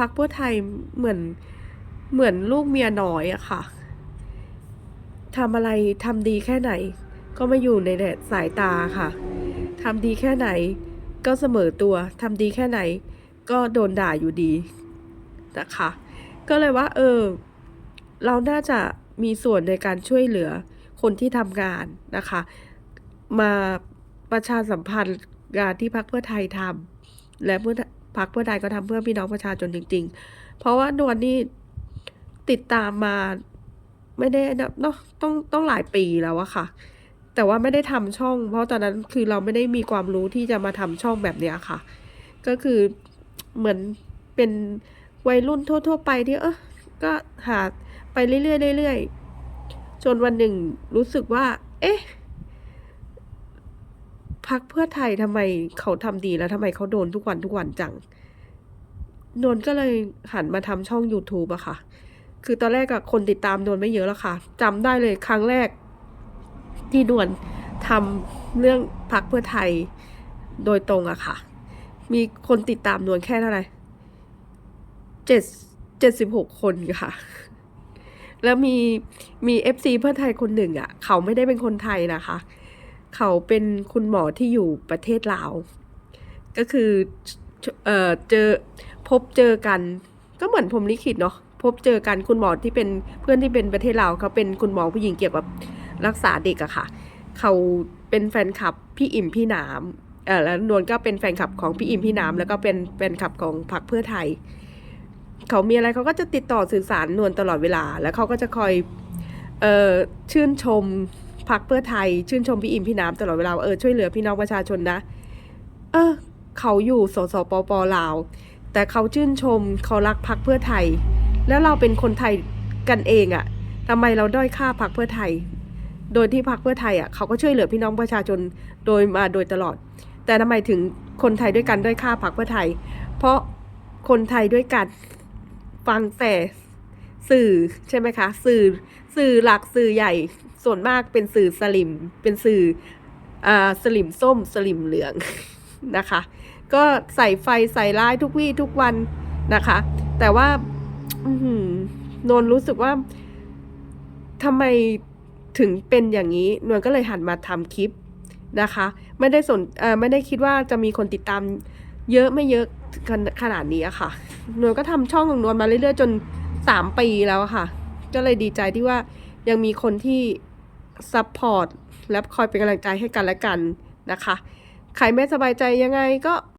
พักเพื่อไทยเหมือนเหมือนลูกเมียน้อยอะค่ะทำอะไรทำดีแค่ไหน ก็ไม่อยู่ในสายตาค่ะทำดีแค่ไหน ก็เสมอตัวทำดีแค่ไหน ก็โดนด่าอยู่ดีนะคะ ก็เลยว่า เออ เราน่าจะมีส่วนในการช่วยเหลือคนที่ทำงานนะคะ มาประชาสัมพันธ์งานที่พรรคเพื่อไทยทำและเพื่อ พรรคเพื่อไทยก็ทำเพื่อพี่น้องประชาชนจริง ๆ เพราะว่านวลนี่ติดตามมาไม่ได้นะเนาะต้องต้องหลายปีแล้วอะค่ะ แต่ว่าไม่ได้ทำช่อง เพราะตอนนั้นคือเราไม่ได้มีความรู้ที่จะมาทำช่องแบบเนี้ยค่ะ ก็คือเหมือนเป็นวัยรุ่นทั่ว ๆ ไปที่เออก็หาไปเรื่อยๆเรื่อยๆจนวันหนึ่งรู้สึกว่า เอ๊ะ พักเพื่อไทยทำไมเขาทำดีแล้วทำไมเขาโดนทุกวันทุกวันจัง นนก็เลยหันมาทำช่อง YouTube อะค่ะ คือตอนแรกอะคนติดตามนวลไม่เยอะแล้วค่ะจำได้เลยครั้งแรก ที่นวลทำเรื่องพักเพื่อไทยโดยตรงอะค่ะ มีคนติดตามนวลแค่เท่าไหร่เจ็ดเจ็ดสิบหกคนค่ะ แล้วมีมีเอฟซีเพื่อไทยคนหนึ่งอะเขาไม่ได้เป็นคนไทยนะคะ เขาเป็นคุณหมอที่อยู่ประเทศลาว ก็คือเออเจอพบเจอกันก็เหมือนผมลิขิตเนาะพบเจอกันคุณหมอที่เป็นเพื่อนที่เป็นประเทศลาวเขาเป็นคุณหมอผู้หญิงเกี่ยวกับรักษาเด็กอะค่ะ เขาเป็นแฟนคลับพี่อิ่มพี่หนามเออแล้วนวลก็เป็นแฟนคลับของพี่อิ่มพี่หนามแล้วก็เป็นแฟนคลับของพรรคเพื่อไทย เขามีอะไรเขาก็จะติดต่อสื่อสารนวลตลอดเวลา แล้วเขาก็จะคอยเออชื่นชม พรรคเพื่อไทยชื่นชมพี่อิมพี่น้ำตลอดเวลาเออช่วยเหลือพี่น้องประชาชนนะ เออ เขาอยู่สสปปลาว แต่เขาชื่นชมเขารักพรรคเพื่อไทย แล้วเราเป็นคนไทยกันเองอะทำไมเราด้อยค่าพรรคเพื่อไทย โดยที่พรรคเพื่อไทยอะเขาก็ช่วยเหลือพี่น้องประชาชนโดยมาโดยตลอด แต่ทำไมถึงคนไทยด้วยกันด้อยค่าพรรคเพื่อไทย เพราะคนไทยด้วยกันฟังแต่ สื่อใช่ไหมคะ สื่อสื่อหลักสื่อใหญ่ส่วนมากเป็นสื่อสลิม เป็นสื่ออ่าสลิมส้มสลิมเหลืองนะคะ ก็ใส่ไฟใส่ร้ายทุกวี่ทุกวันนะคะ แต่ว่าอืนนรู้สึกว่าทำไมถึงเป็นอย่างนี้นวลก็เลยหันมาทำคลิปนะคะ ไม่ได้สนไม่ได้คิดว่าจะมีคนติดตามเยอะไม่เยอะขนขนาดนี้อะค่ะนวลก็ทำช่องของนวลมาเรื่อยๆ จน สามปีแล้วค่ะ ก็เลยดีใจที่ว่ายังมีคนที่ซัพพอร์ตและคอยเป็นกำลังใจให้กันและกันนะคะ ใครไม่สบายใจยังไงก็